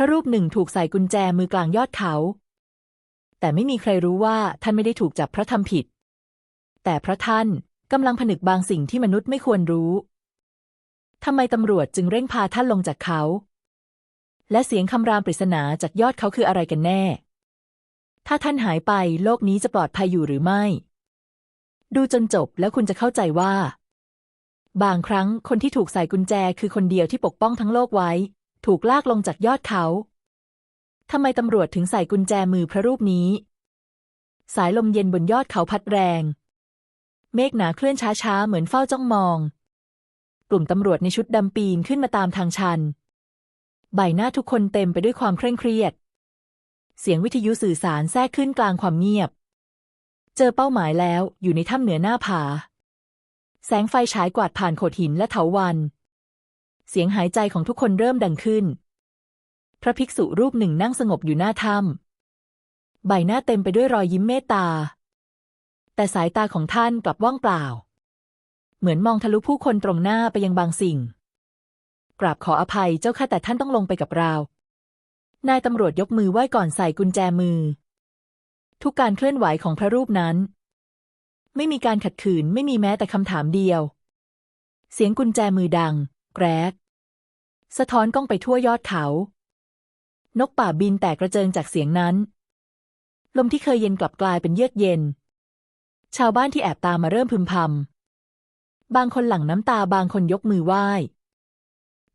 พระรูปหนึ่งถูกใส่กุญแจมือกลางยอดเขา แต่ไม่มีใครรู้ว่าท่านไม่ได้ถูกจับเพราะทำผิด แต่พระท่านกำลังผนึกบางสิ่งที่มนุษย์ไม่ควรรู้ทำไมตำรวจจึงเร่งพาท่านลงจากเขา และเสียงคำรามปริศนาจากยอดเขาคืออะไรกันแน่ ถ้าท่านหายไปโลกนี้จะปลอดภัยอยู่หรือไม่ ดูจนจบแล้วคุณจะเข้าใจว่า บางครั้งคนที่ถูกใส่กุญแจคือคนเดียวที่ปกป้องทั้งโลกไว้ ถูกลากลงจากยอดเขาทำไมตำรวจถึงใส่กุญแจมือพระรูปนี้ สายลมเย็นบนยอดเขาพัดแรง เมฆหนาเคลื่อนช้าๆ เหมือนเฝ้าจ้องมอง กลุ่มตำรวจในชุดดำปีนขึ้นมาตามทางชัน ใบหน้าทุกคนเต็มไปด้วยความเคร่งเครียด เสียงวิทยุสื่อสารแทรกขึ้นกลางความเงียบ เจอเป้าหมายแล้วอยู่ในถ้ำเหนือหน้าผา แสงไฟฉายกวาดผ่านโขดหินและเถาวัน เสียงหายใจของทุกคนเริ่มดังขึ้น พระภิกษุรูปหนึ่งนั่งสงบอยู่หน้าถ้ำใบหน้าเต็มไปด้วยรอยยิ้มเมตตา แต่สายตาของท่านกลับว่างเปล่า เหมือนมองทะลุผู้คนตรงหน้าไปยังบางสิ่ง กราบขออภัยเจ้าค่ะแต่ท่านต้องลงไปกับเรา นายตำรวจยกมือไหว้ก่อนใส่กุญแจมือ ทุกการเคลื่อนไหวของพระรูปนั้น ไม่มีการขัดขืนไม่มีแม้แต่คำถามเดียว เสียงกุญแจมือดัง แกรก สะท้อนกล้องไปทั่วยอดเขา นกป่าบินแตกกระเจิงจากเสียงนั้น ลมที่เคยเย็นกลับกลายเป็นเยือกเย็น ชาวบ้านที่แอบตามมาเริ่มพึมพำ บางคนหลั่งน้ำตาบางคนยกมือไหว้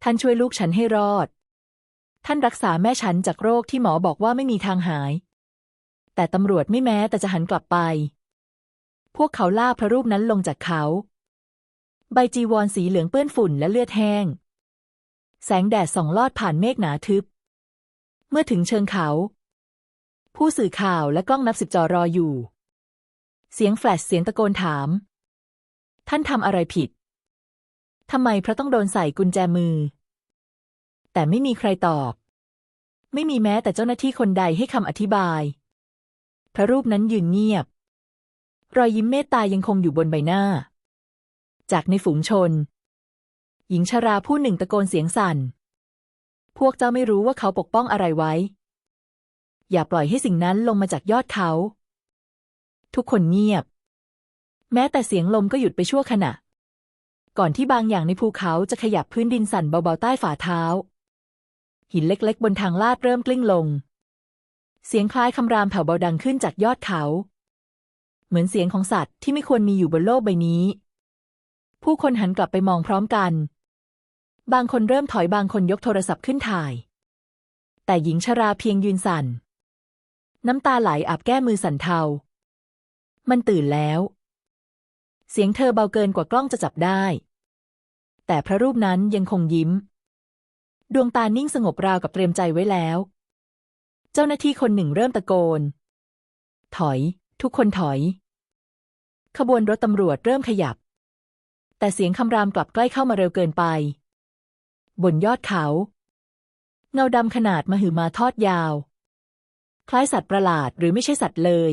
ท่านช่วยลูกฉันให้รอด ท่านรักษาแม่ฉันจากโรคที่หมอบอกว่าไม่มีทางหาย แต่ตำรวจไม่แม้แต่จะหันกลับไป พวกเขาล่าพระรูปนั้นลงจากเขา ใบจีวรสีเหลืองเปื้อนฝุ่นและเลือดแห้ง แสงแดดส่องลอดผ่านเมฆหนาทึบ เมื่อถึงเชิงเขา ผู้สื่อข่าวและกล้องนับสิบจอรออยู่ เสียงแฟลชเสียงตะโกนถาม ท่านทำอะไรผิดทำไมพระต้องโดนใส่กุญแจมือ แต่ไม่มีใครตอบ ไม่มีแม้แต่เจ้าหน้าที่คนใดให้คำอธิบาย พระรูปนั้นยืนเงียบ รอยยิ้มเมตตายังคงอยู่บนใบหน้า จากในฝูงชน หญิงชราผู้หนึ่งตะโกนเสียงสั่น พวกเจ้าไม่รู้ว่าเขาปกป้องอะไรไว้ อย่าปล่อยให้สิ่งนั้นลงมาจากยอดเขา ทุกคนเงียบ แม้แต่เสียงลมก็หยุดไปชั่วขณะ ก่อนที่บางอย่างในภูเขาจะขยับพื้นดินสั่นเบาๆใต้ฝ่าเท้า หินเล็กๆ บนทางลาดเริ่มกลิ้งลง เสียงคล้ายคำรามแผ่วเบาดังขึ้นจากยอดเขา เหมือนเสียงของสัตว์ที่ไม่ควรมีอยู่บนโลกใบนี้ผู้คนหันกลับไปมองพร้อมกัน บางคนเริ่มถอยบางคนยกโทรศัพท์ขึ้นถ่าย แต่หญิงชราเพียงยืนสั่น น้ำตาไหลอาบแก้มือสั่นเทา มันตื่นแล้ว เสียงเธอเบาเกินกว่ากล้องจะจับได้ แต่พระรูปนั้นยังคงยิ้ม ดวงตานิ่งสงบราวกับเตรียมใจไว้แล้ว เจ้าหน้าที่คนหนึ่งเริ่มตะโกน ถอย ทุกคนถอย ขบวนรถตำรวจเริ่มขยับ แต่เสียงคำรามกลับใกล้เข้ามาเร็วเกินไป บนยอดเขา เงาดำขนาดมหึมาทอดยาว คล้ายสัตว์ประหลาดหรือไม่ใช่สัตว์เลย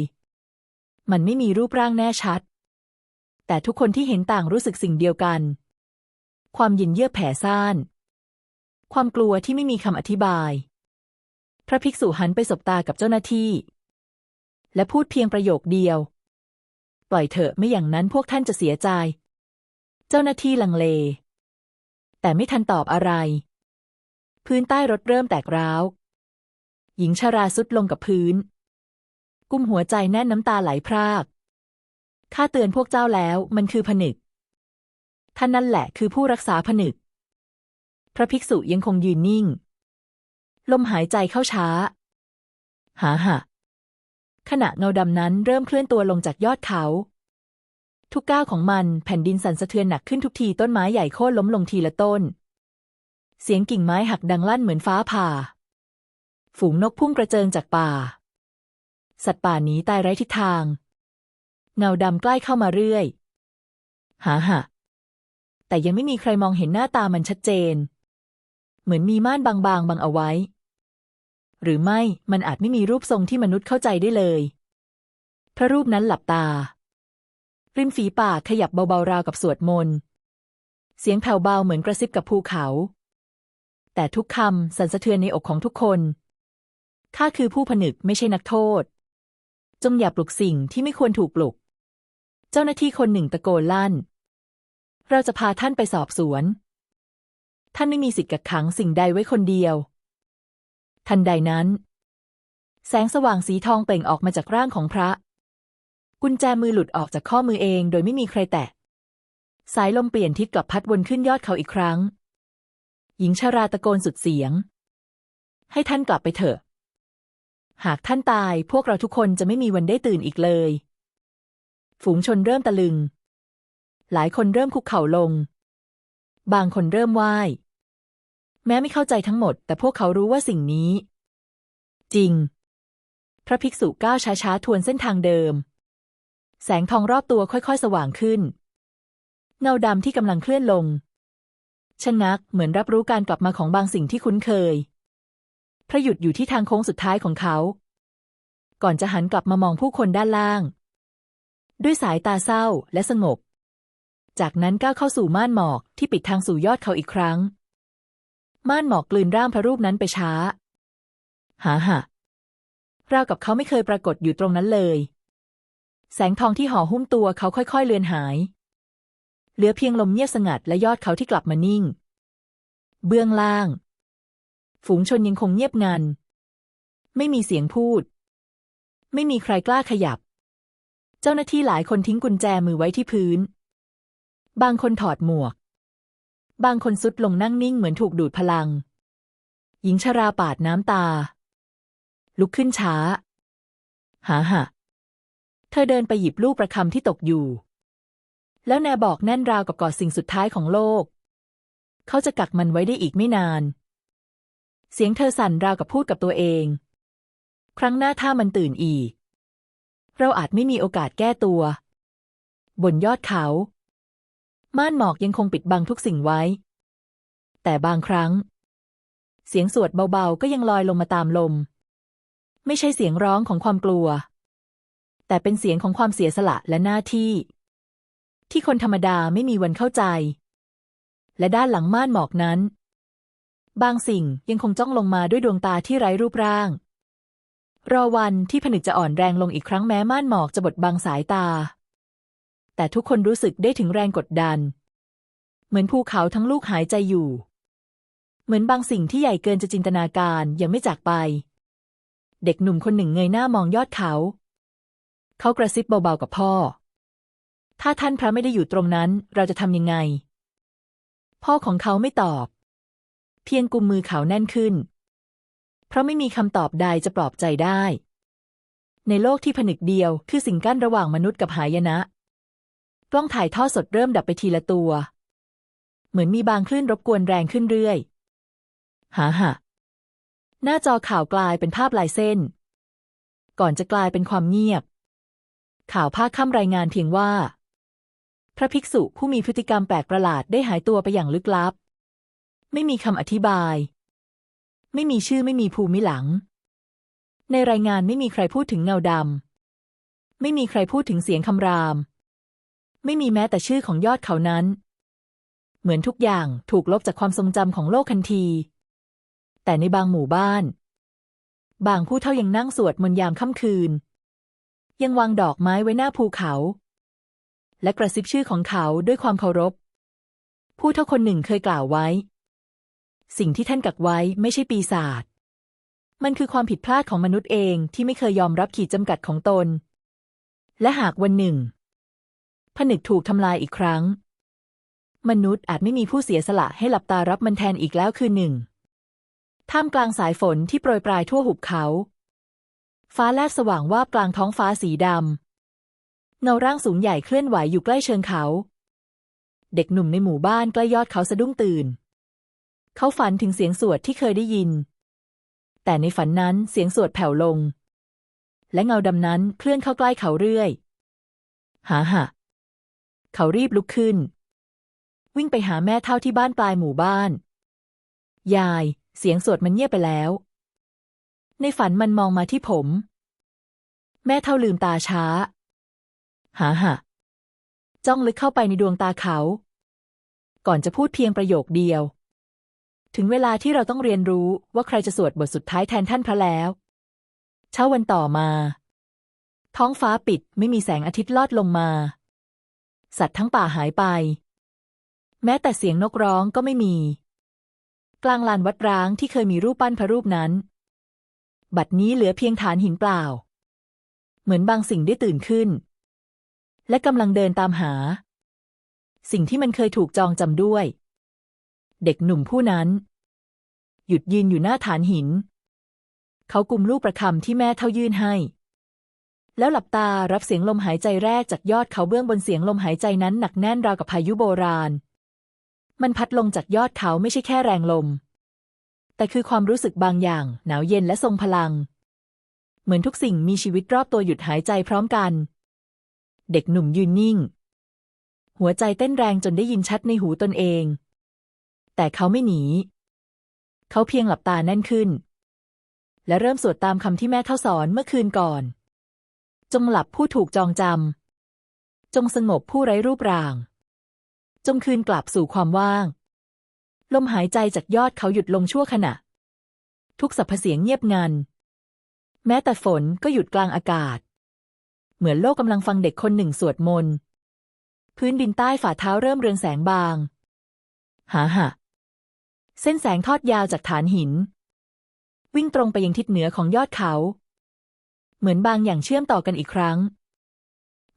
มันไม่มีรูปร่างแน่ชัด แต่ทุกคนที่เห็นต่างรู้สึกสิ่งเดียวกัน ความยินเยือกแผ่ซ่าน ความกลัวที่ไม่มีคำอธิบาย พระภิกษุหันไปสบตากับเจ้าหน้าที่ และพูดเพียงประโยคเดียว ปล่อยเถอะไม่อย่างนั้นพวกท่านจะเสียใจ เจ้าหน้าที่ลังเล แต่ไม่ทันตอบอะไร พื้นใต้รถเริ่มแตกร้าว หญิงชาราสุดลงกับพื้น กุมหัวใจแน่นน้ำตาไหลพรากข้าเตือนพวกเจ้าแล้วมันคือผนึก ท่านนั่นแหละคือผู้รักษาผนึก พระภิกษุยังคงยืนนิ่ง ลมหายใจเข้าช้า หาหะขณะเงาดำนั้นเริ่มเคลื่อนตัวลงจากยอดเขา ทุกก้าวของมันแผ่นดินสั่นสะเทือนหนักขึ้นทุกทีต้นไม้ใหญ่โค่นล้มลงทีละต้น เสียงกิ่งไม้หักดังลั่นเหมือนฟ้าผ่า ฝูงนกพุ่งกระเจิงจากป่า สัตว์ป่าหนีตายไร้ทิศทาง เงาดำใกล้เข้ามาเรื่อย หาหะแต่ยังไม่มีใครมองเห็นหน้าตามันชัดเจน เหมือนมีม่านบางๆบังเอาไว้ หรือไม่มันอาจไม่มีรูปทรงที่มนุษย์เข้าใจได้เลย พระรูปนั้นหลับตา ริมฝีปากขยับเบาๆราวกับสวดมนต์ เสียงแผ่วเบาเหมือนกระซิบกับภูเขา แต่ทุกคำสั่นสะเทือนในอกของทุกคน ข้าคือผู้ผนึกไม่ใช่นักโทษ จงอย่าปลุกสิ่งที่ไม่ควรถูกปลุก เจ้าหน้าที่คนหนึ่งตะโกนลั่น เราจะพาท่านไปสอบสวน ท่านไม่มีสิทธิ์กักขังสิ่งใดไว้คนเดียว ทันใดนั้น แสงสว่างสีทองเปล่งออกมาจากร่างของพระ กุญแจมือหลุดออกจากข้อมือเองโดยไม่มีใครแตะ สายลมเปลี่ยนทิศกลับพัดวนขึ้นยอดเขาอีกครั้ง หญิงชาราตะโกนสุดเสียง ให้ท่านกลับไปเถอะ หากท่านตายพวกเราทุกคนจะไม่มีวันได้ตื่นอีกเลย ฝูงชนเริ่มตะลึง หลายคนเริ่มคุกเข่าลง บางคนเริ่มไหว้ แม้ไม่เข้าใจทั้งหมด แต่พวกเขารู้ว่าสิ่งนี้ จริง พระภิกษุก้าวช้าๆ ทวนเส้นทางเดิม แสงทองรอบตัวค่อยๆ สว่างขึ้น เงาดำที่กำลังเคลื่อนลงชะงักเหมือนรับรู้การกลับมาของบางสิ่งที่คุ้นเคย พระหยุดอยู่ที่ทางโค้งสุดท้ายของเขา ก่อนจะหันกลับมามองผู้คนด้านล่าง ด้วยสายตาเศร้าและสงบ จากนั้นก้าวเข้าสู่ม่านหมอกที่ปิดทางสู่ยอดเขาอีกครั้ง ม่านหมอกกลืนร่างพระรูปนั้นไปช้า หาหะราวกับเขาไม่เคยปรากฏอยู่ตรงนั้นเลย แสงทองที่ห่อหุ้มตัวเขาค่อยๆ เลือนหาย เหลือเพียงลมเงียบสงัดและยอดเขาที่กลับมานิ่ง เบื้องล่าง ฝูงชนยังคงเงียบงัน ไม่มีเสียงพูด ไม่มีใครกล้าขยับ เจ้าหน้าที่หลายคนทิ้งกุญแจมือไว้ที่พื้น บางคนถอดหมวก บางคนสุดลงนั่งนิ่งเหมือนถูกดูดพลัง หญิงชราปาดน้ำตา ลุกขึ้นช้า หาหะ เธอเดินไปหยิบลูกประคำที่ตกอยู่ แล้วแนบอกแน่นราวกับกอดสิ่งสุดท้ายของโลก เขาจะกักมันไว้ได้อีกไม่นาน เสียงเธอสั่นราวกับพูดกับตัวเอง ครั้งหน้าถ้ามันตื่นอีก เราอาจไม่มีโอกาสแก้ตัว บนยอดเขา ม่านหมอกยังคงปิดบังทุกสิ่งไว้ แต่บางครั้ง เสียงสวดเบาๆก็ยังลอยลงมาตามลม ไม่ใช่เสียงร้องของความกลัว แต่เป็นเสียงของความเสียสละและหน้าที่ ที่คนธรรมดาไม่มีวันเข้าใจ และด้านหลังม่านหมอกนั้น บางสิ่งยังคงจ้องลงมาด้วยดวงตาที่ไร้รูปร่าง รอวันที่ผนึกจะอ่อนแรงลงอีกครั้งแม้ม่านหมอกจะบดบังสายตา แต่ทุกคนรู้สึกได้ถึงแรงกดดัน เหมือนภูเขาทั้งลูกหายใจอยู่ เหมือนบางสิ่งที่ใหญ่เกินจะจินตนาการยังไม่จากไป เด็กหนุ่มคนหนึ่งเงยหน้ามองยอดเขา เขากระซิบเบาๆกับพ่อ ถ้าท่านพระไม่ได้อยู่ตรงนั้น เราจะทำยังไง พ่อของเขาไม่ตอบ เพียงกุมมือเขาแน่นขึ้น เพราะไม่มีคำตอบใดจะปลอบใจได้ ในโลกที่ผนึกเดียวคือสิ่งกั้นระหว่างมนุษย์กับหายนะ กล้องถ่ายทอดสดเริ่มดับไปทีละตัว เหมือนมีบางคลื่นรบกวนแรงขึ้นเรื่อยหาหะหน้าจอข่าวกลายเป็นภาพลายเส้น ก่อนจะกลายเป็นความเงียบ ข่าวภาคค่ำรายงานเพียงว่า พระภิกษุผู้มีพฤติกรรมแปลกประหลาดได้หายตัวไปอย่างลึกลับ ไม่มีคำอธิบาย ไม่มีชื่อไม่มีภูมิหลัง ในรายงานไม่มีใครพูดถึงเงาดำไม่มีใครพูดถึงเสียงคำราม ไม่มีแม้แต่ชื่อของยอดเขานั้น เหมือนทุกอย่างถูกลบจากความทรงจำของโลกทันที แต่ในบางหมู่บ้าน บางผู้เฒ่ายังนั่งสวดมนต์ยามค่ำคืน ยังวางดอกไม้ไว้หน้าภูเขา และกระซิบชื่อของเขาด้วยความเคารพ ผู้เฒ่าคนหนึ่งเคยกล่าวไว้ สิ่งที่ท่านกักไว้ไม่ใช่ปีศาจมันคือความผิดพลาดของมนุษย์เองที่ไม่เคยยอมรับขีดจำกัดของตน และหากวันหนึ่ง ผนึกถูกทำลายอีกครั้ง มนุษย์อาจไม่มีผู้เสียสละให้หลับตารับมันแทนอีกแล้วคือหนึ่งท่ามกลางสายฝนที่โปรยปลายทั่วหุบเขา ฟ้าแลบสว่างวาบกลางท้องฟ้าสีดำเงาร่างสูงใหญ่เคลื่อนไหวอยู่ใกล้เชิงเขา เด็กหนุ่มในหมู่บ้านใกล้ยอดเขาสะดุ้งตื่น เขาฝันถึงเสียงสวดที่เคยได้ยิน แต่ในฝันนั้นเสียงสวดแผ่วลง และเงาดำนั้นเคลื่อนเข้าใกล้เขาเรื่อย หาหะเขารีบลุกขึ้น วิ่งไปหาแม่เท่าที่บ้านปลายหมู่บ้าน ยาย เสียงสวดมันเงียบไปแล้ว ในฝันมันมองมาที่ผม แม่เท่าลืมตาช้า หาหะจ้องลึกเข้าไปในดวงตาเขา ก่อนจะพูดเพียงประโยคเดียว ถึงเวลาที่เราต้องเรียนรู้ว่าใครจะสวดบทสุดท้ายแทนท่านพระแล้ว เช้าวันต่อมา ท้องฟ้าปิดไม่มีแสงอาทิตย์ลอดลงมา สัตว์ทั้งป่าหายไป แม้แต่เสียงนกร้องก็ไม่มี กลางลานวัดร้างที่เคยมีรูปปั้นพระรูปนั้น บัดนี้เหลือเพียงฐานหินเปล่า เหมือนบางสิ่งได้ตื่นขึ้น และกำลังเดินตามหา สิ่งที่มันเคยถูกจองจำด้วย เด็กหนุ่มผู้นั้น หยุดยืนอยู่หน้าฐานหิน เขากุมลูกประคำที่แม่เท่ายื่นให้ แล้วหลับตารับเสียงลมหายใจแรกจากยอดเขาเบื้องบนเสียงลมหายใจนั้นหนักแน่นราวกับพายุโบราณ มันพัดลงจากยอดเขาไม่ใช่แค่แรงลม แต่คือความรู้สึกบางอย่าง หนาวเย็นและทรงพลัง เหมือนทุกสิ่งมีชีวิตรอบตัวหยุดหายใจพร้อมกัน เด็กหนุ่มยืนนิ่ง หัวใจเต้นแรงจนได้ยินชัดในหูตนเอง แต่เขาไม่หนี เขาเพียงหลับตาแน่นขึ้น และเริ่มสวดตามคำที่แม่เท่าสอนเมื่อคืนก่อน จงหลับผู้ถูกจองจำจงสงบผู้ไร้รูปร่าง จงคืนกลับสู่ความว่าง ลมหายใจจากยอดเขาหยุดลงชั่วขณะ ทุกสรรพเสียงเงียบงัน แม้แต่ฝนก็หยุดกลางอากาศ เหมือนโลกกำลังฟังเด็กคนหนึ่งสวดมนต์ พื้นดินใต้ฝ่าเท้าเริ่มเรืองแสงบาง หาหะ เส้นแสงทอดยาวจากฐานหิน วิ่งตรงไปยังทิศเหนือของยอดเขา เหมือนบางอย่างเชื่อมต่อกันอีกครั้ง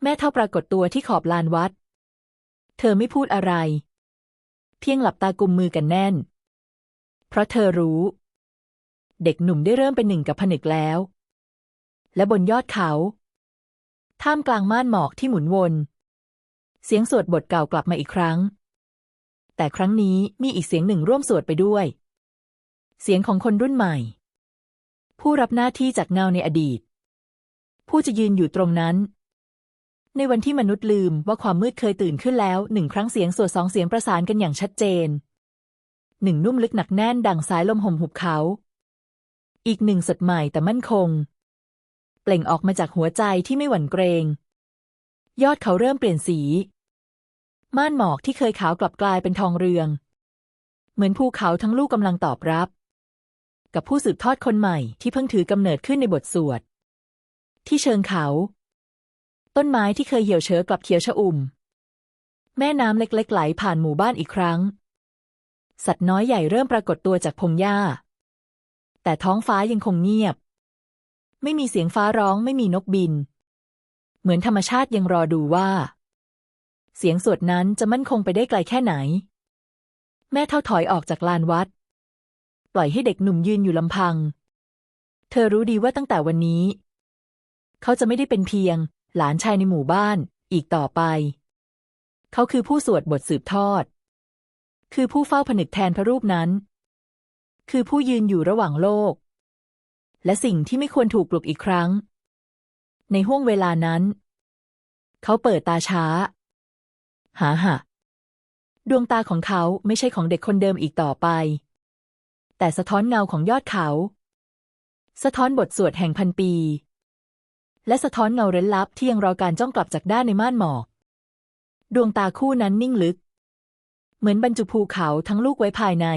แม่เท่าปรากฏตัวที่ขอบลานวัด เธอไม่พูดอะไร เพียงหลับตากุมมือกันแน่น เพราะเธอรู้ เด็กหนุ่มได้เริ่มเป็นหนึ่งกับผนึกแล้ว และบนยอดเขา ท่ามกลางม่านหมอกที่หมุนวน เสียงสวดบทเก่ากลับมาอีกครั้ง แต่ครั้งนี้มีอีกเสียงหนึ่งร่วมสวดไปด้วย เสียงของคนรุ่นใหม่ ผู้รับหน้าที่จากเงาในอดีต ผู้จะยืนอยู่ตรงนั้น ในวันที่มนุษย์ลืมว่าความมืดเคยตื่นขึ้นแล้วหนึ่งครั้งเสียงสวดสองเสียงประสานกันอย่างชัดเจน หนึ่งนุ่มลึกหนักแน่นดังสายลมห่มหุบเขา อีกหนึ่งสดใหม่แต่มั่นคง เปล่งออกมาจากหัวใจที่ไม่หวั่นเกรง ยอดเขาเริ่มเปลี่ยนสี ม่านหมอกที่เคยขาวกลับกลายเป็นทองเรือง เหมือนภูเขาทั้งลูกกำลังตอบรับ กับผู้สืบทอดคนใหม่ที่เพิ่งถือกำเนิดขึ้นในบทสวดที่เชิงเขา ต้นไม้ที่เคยเหี่ยวเฉอกลับเขียวชอุ่ม แม่น้ำเล็กๆ ไหลผ่านหมู่บ้านอีกครั้ง สัตว์น้อยใหญ่เริ่มปรากฏตัวจากพงหญ้า แต่ท้องฟ้ายังคงเงียบ ไม่มีเสียงฟ้าร้องไม่มีนกบิน เหมือนธรรมชาติยังรอดูว่า เสียงสวดนั้นจะมั่นคงไปได้ไกลแค่ไหน แม่เท่าถอยออกจากลานวัด ปล่อยให้เด็กหนุ่มยืนอยู่ลำพัง เธอรู้ดีว่าตั้งแต่วันนี้ เขาจะไม่ได้เป็นเพียง หลานชายในหมู่บ้าน อีกต่อไป เขาคือผู้สวดบทสืบทอด คือผู้เฝ้าผนึกแทนพระรูปนั้น คือผู้ยืนอยู่ระหว่างโลก และสิ่งที่ไม่ควรถูกปลุกอีกครั้ง ในห้วงเวลานั้น เขาเปิดตาช้า หาหะดวงตาของเขาไม่ใช่ของเด็กคนเดิมอีกต่อไป แต่สะท้อนเงาของยอดเขา สะท้อนบทสวดแห่งพันปี และสะท้อนเงาเร้นลับที่ยังรอการจ้องกลับจากด้านในม่านหมอก ดวงตาคู่นั้นนิ่งลึก เหมือนบรรจุภูเขาทั้งลูกไว้ภายใน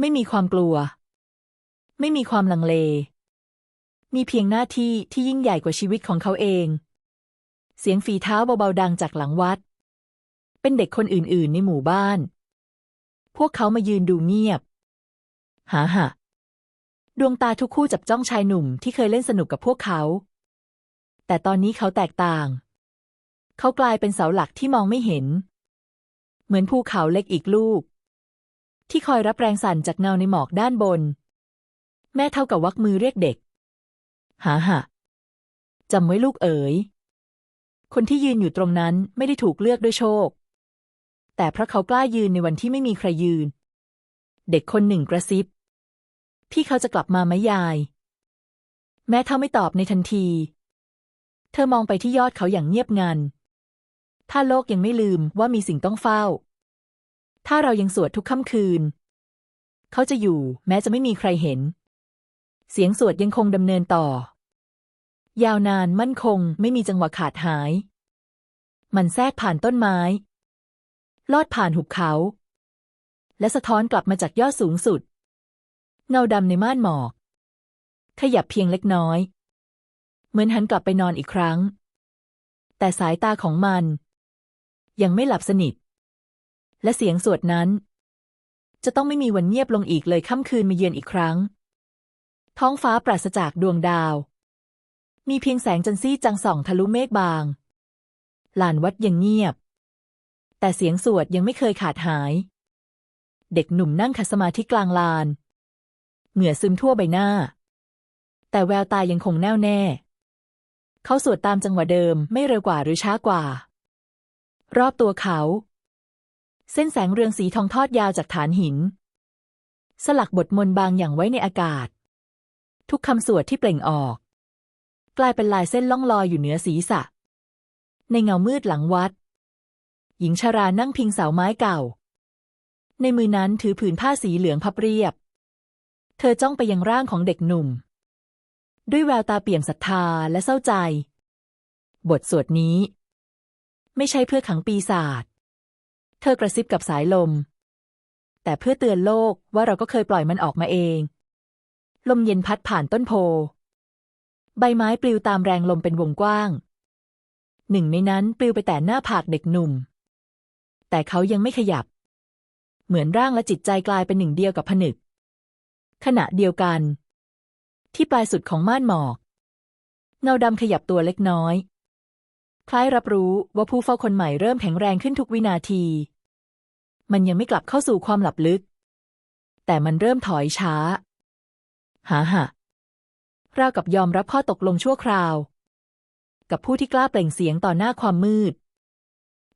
ไม่มีความกลัว ไม่มีความลังเล มีเพียงหน้าที่ที่ยิ่งใหญ่กว่าชีวิตของเขาเอง เสียงฝีเท้าเบาๆดังจากหลังวัด เป็นเด็กคนอื่นๆในหมู่บ้าน พวกเขามายืนดูเงียบ หาหะดวงตาทุกคู่จับจ้องชายหนุ่มที่เคยเล่นสนุกกับพวกเขา แต่ตอนนี้เขาแตกต่าง เขากลายเป็นเสาหลักที่มองไม่เห็น เหมือนภูเขาเล็กอีกลูก ที่คอยรับแรงสั่นจากเงาในหมอกด้านบน แม่เท่ากับวักมือเรียกเด็ก หาหะจำไว้ลูกเอ๋ย คนที่ยืนอยู่ตรงนั้นไม่ได้ถูกเลือกด้วยโชค แต่เพราะเขากล้ายืนในวันที่ไม่มีใครยืน เด็กคนหนึ่งกระซิบ พี่เขาจะกลับมาไหมยาย แม่เท่าไม่ตอบในทันที เธอมองไปที่ยอดเขาอย่างเงียบงัน ถ้าโลกยังไม่ลืมว่ามีสิ่งต้องเฝ้า ถ้าเรายังสวดทุกค่ำคืน เขาจะอยู่แม้จะไม่มีใครเห็น เสียงสวดยังคงดำเนินต่อ ยาวนานมั่นคงไม่มีจังหวะขาดหาย มันแทรกผ่านต้นไม้ ลอดผ่านหุบเขา และสะท้อนกลับมาจากยอดสูงสุด เงาดำในม่านหมอก ขยับเพียงเล็กน้อย เหมือนหันกลับไปนอนอีกครั้ง แต่สายตาของมัน ยังไม่หลับสนิท และเสียงสวดนั้น จะต้องไม่มีวันเงียบลงอีกเลยค่ำคืนมาเยือนอีกครั้ง ท้องฟ้าปราศจากดวงดาว มีเพียงแสงจันทร์ซี่จังส่องทะลุเมฆบางลานวัดยังเงียบ แต่เสียงสวดยังไม่เคยขาดหาย เด็กหนุ่มนั่งขัดสมาธิกลางลาน เหงื่อซึมทั่วใบหน้า แต่แววตายังคงแน่วแน่ เขาสวดตามจังหวะเดิมไม่เร็วกว่าหรือช้ากว่า รอบตัวเขา เส้นแสงเรืองสีทองทอดยาวจากฐานหิน สลักบทมนต์บางอย่างไว้ในอากาศ ทุกคำสวดที่เปล่งออก กลายเป็นลายเส้นล่องลอยอยู่เหนือศีรษะ ในเงามืดหลังวัด หญิงชารานั่งพิงเสาไม้เก่า ในมือนั้นถือผืนผ้าสีเหลืองพับเรียบ เธอจ้องไปยังร่างของเด็กหนุ่ม ด้วยแววตาเปี่ยมศรัทธาและเศร้าใจ บทสวดนี้ ไม่ใช่เพื่อขังปีศาจเธอกระซิบกับสายลม แต่เพื่อเตือนโลกว่าเราก็เคยปล่อยมันออกมาเอง ลมเย็นพัดผ่านต้นโพ ใบไม้ปลิวตามแรงลมเป็นวงกว้าง หนึ่งในนั้นปลิวไปแต่หน้าผากเด็กหนุ่ม แต่เขายังไม่ขยับ เหมือนร่างและจิตใจกลายเป็นหนึ่งเดียวกับผนึก ขณะเดียวกัน ที่ปลายสุดของม่านหมอก เงาดำขยับตัวเล็กน้อย คล้ายรับรู้ว่าผู้เฝ้าคนใหม่เริ่มแข็งแรงขึ้นทุกวินาที มันยังไม่กลับเข้าสู่ความหลับลึก แต่มันเริ่มถอยช้าหาหะราวกับยอมรับข้อตกลงชั่วคราว กับผู้ที่กล้าเปล่งเสียงต่อหน้าความมืด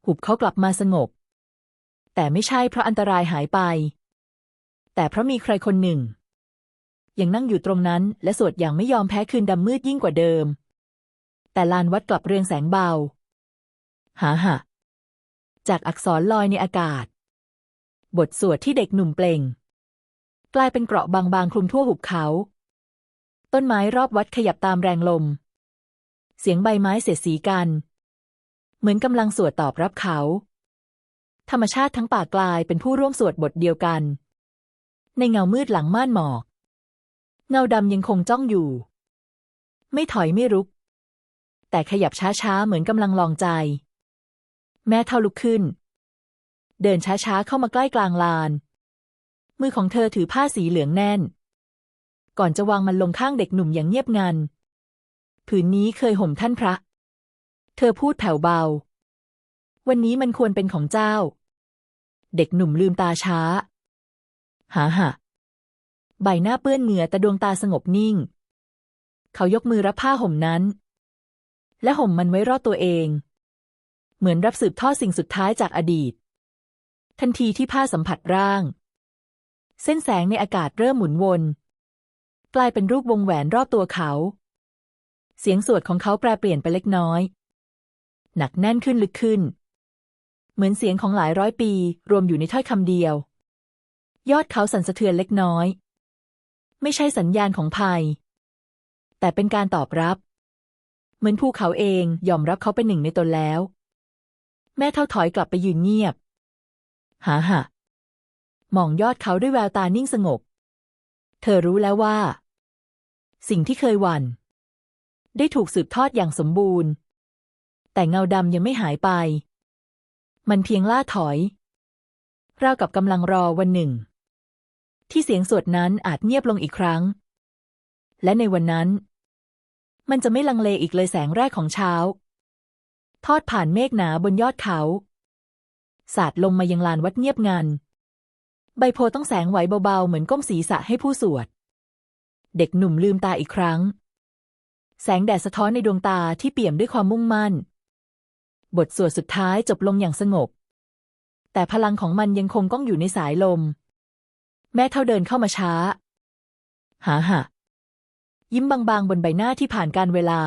หุบเขากลับมาสงบ แต่ไม่ใช่เพราะอันตรายหายไป แต่เพราะมีใครคนหนึ่ง ยังนั่งอยู่ตรงนั้น และสวดอย่างไม่ยอมแพ้คืนดำมืดยิ่งกว่าเดิม แต่ลานวัดกลับเรืองแสงเบา หาหะ จากอักษรลอยในอากาศ บทสวดที่เด็กหนุ่มเปล่ง กลายเป็นเกราะบางๆคลุมทั่วหุบเขา ต้นไม้รอบวัดขยับตามแรงลม เสียงใบไม้เสียดสีกัน เหมือนกำลังสวดตอบรับเขา ธรรมชาติทั้งป่ากลายเป็นผู้ร่วมสวดบทเดียวกัน ในเงามืดหลังม่านหมอก เงาดำยังคงจ้องอยู่ ไม่ถอยไม่รุก แต่ขยับช้าๆ เหมือนกำลังลองใจ แม่เท่าลุกขึ้น เดินช้าๆ เข้ามาใกล้กลางลาน มือของเธอถือผ้าสีเหลืองแน่น ก่อนจะวางมันลงข้างเด็กหนุ่มอย่างเงียบงัน ผืนนี้เคยห่มท่านพระ เธอพูดแผ่วเบา วันนี้มันควรเป็นของเจ้า เด็กหนุ่มลืมตาช้า หาหะ ใบหน้าเปื้อนเหงื่อแต่ดวงตาสงบนิ่ง เขายกมือรับผ้าห่มนั้น และห่มมันไว้รอดตัวเอง เหมือนรับสืบทอดสิ่งสุดท้ายจากอดีต ทันทีที่ผ้าสัมผัสร่าง เส้นแสงในอากาศเริ่มหมุนวน กลายเป็นรูปวงแหวนรอบตัวเขา เสียงสวดของเขาแปรเปลี่ยนไปเล็กน้อย หนักแน่นขึ้นลึกขึ้น เหมือนเสียงของหลายร้อยปี รวมอยู่ในถ้อยคำเดียว ยอดเขาสั่นสะเทือนเล็กน้อย ไม่ใช่สัญญาณของภัย แต่เป็นการตอบรับ เหมือนภูเขาเองยอมรับเขาเป็นหนึ่งในตนแล้ว แม่เท่าถอยกลับไปยืนเงียบหาหะมองยอดเขาด้วยแววตานิ่งสงบ เธอรู้แล้วว่า สิ่งที่เคยหวั่นได้ถูกสืบทอดอย่างสมบูรณ์ แต่เงาดำยังไม่หายไป มันเพียงล่าถอย ราวกับกำลังรอวันหนึ่ง ที่เสียงสวดนั้นอาจเงียบลงอีกครั้ง และในวันนั้น มันจะไม่ลังเลอีกเลยแสงแรกของเช้า ทอดผ่านเมฆหนาบนยอดเขา สาดลงมายังลานวัดเงียบงัน ใบโพต้องแสงไหวเบาๆ เหมือนก้มศีรษะให้ผู้สวด เด็กหนุ่มลืมตาอีกครั้ง แสงแดดสะท้อนในดวงตาที่เปี่ยมด้วยความมุ่งมั่น บทสวดสุดท้ายจบลงอย่างสงบแต่พลังของมันยังคงก้องอยู่ในสายลม แม่เท่าเดินเข้ามาช้า หาหะยิ้มบางๆ บนใบหน้าที่ผ่านการเวลา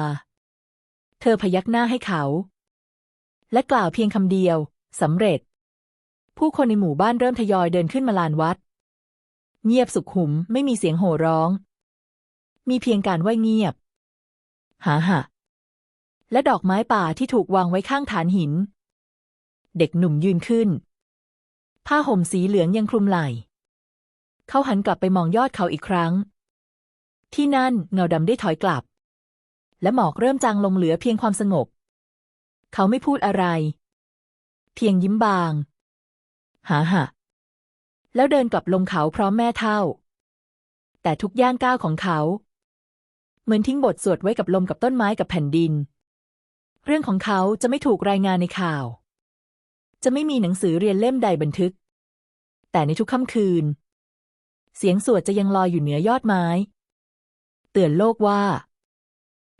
เธอพยักหน้าให้เขา และกล่าวเพียงคำเดียวสำเร็จ ผู้คนในหมู่บ้านเริ่มทยอยเดินขึ้นมาลานวัด เงียบสุขหุมไม่มีเสียงโห่ร้อง มีเพียงการไหวเงียบ หาหะและดอกไม้ป่าที่ถูกวางไว้ข้างฐานหิน เด็กหนุ่มยืนขึ้นผผ้าห่มสีเหลืองยังคลุมไหล่ เขาหันกลับไปมองยอดเขาอีกครั้ง ที่นั่นเงาดำได้ถอยกลับ และหมอกเริ่มจางลงเหลือเพียงความสงบ เขาไม่พูดอะไร เพียงยิ้มบาง หาหะแล้วเดินกลับลงเขาพร้อมแม่เท่า แต่ทุกย่างก้าวของเขา เหมือนทิ้งบทสวดไว้กับลมกับต้นไม้กับแผ่นดิน เรื่องของเขาจะไม่ถูกรายงานในข่าว จะไม่มีหนังสือเรียนเล่มใดบันทึก แต่ในทุกค่ำคืน เสียงสวดจะยังลอยอยู่เหนือยอดไม้ เตือนโลกว่า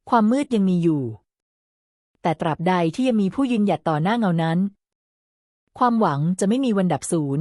ความมืดยังมีอยู่ แต่ตราบใดที่ยังมีผู้ยืนหยัดต่อหน้าเงานั้น ความหวังจะไม่มีวันดับสูญ